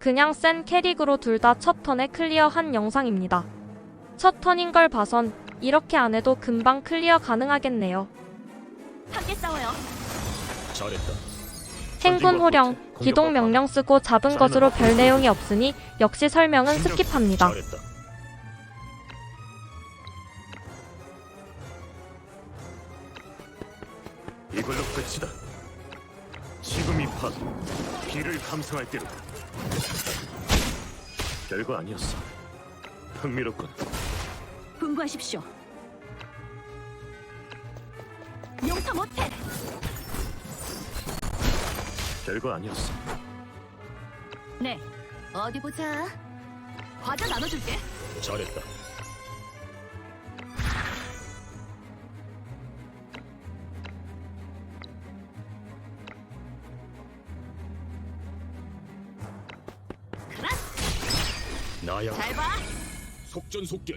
그냥 센 캐릭으로 둘 다 첫 턴에 클리어한 영상입니다. 첫 턴인 걸 봐선 이렇게 안 해도 금방 클리어 가능하겠네요. 함께 싸워요. 잘했다. 행군 호령, 기동 명령 쓰고 잡은 것으로 별 내용이 없으니 역시 설명은 스킵합니다. 잘했다. 이걸로 끝이다. 지금 이 판, 비를 감상할 때로. 별거 아니었어. 흥미롭군. 분부하십시오. 용서 못해. 별거 아니었어. 네. 어디 보자. 과자 나눠줄게. 잘했다. 나야 잘 봐. 속전속결.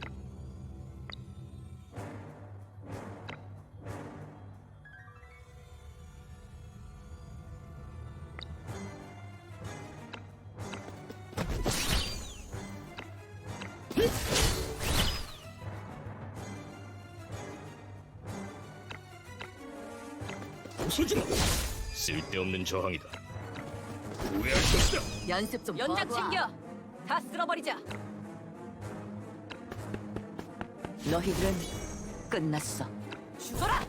마. 쓸데없는 저항이다. 후회할 것이다. 연습 좀 연장 챙겨. 다 쓸어버리자. 너희들은 끝났어. 죽어라.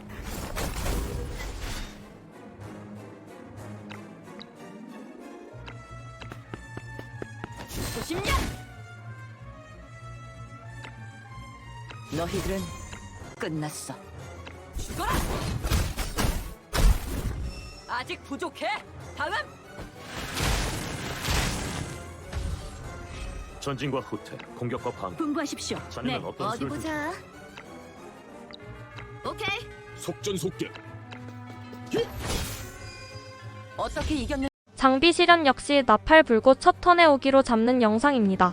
죽고 싶냐? 너희들은 끝났어. 죽어라. 아직 부족해. 다음. 전진과 후퇴, 공격과 방어. 분부하십시오. 자네는 어떤 어디 수를 보자. 오케이. 속전속결. 어떻게 이겼는? 장비 실현 역시 나팔 불고 첫 턴에 오기로 잡는 영상입니다.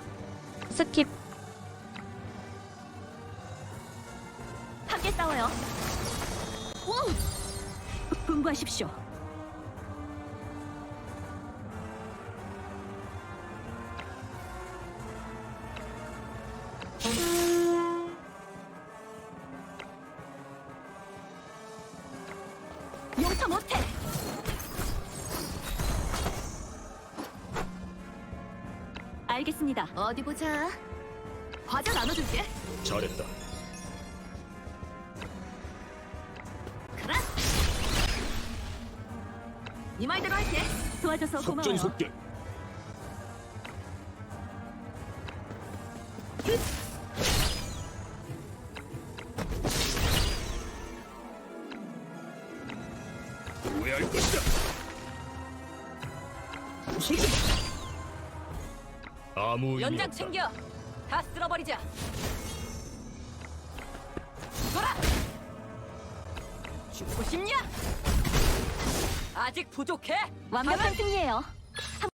스킵. 함께 싸워요. 우! 분부하십시오. 용서 못해. 알겠습니다. 어디 보자. 과자 나눠줄게. 잘했다. 그라. 네 말대로 할게. 도와줘서 고마워요. 속전속결. 후회할 것이다. 아무 의미 연장 없다. 챙겨. 다 쓸어버리자. 죽어라. 죽고 싶냐? 아직 부족해. 완벽한 승리예요.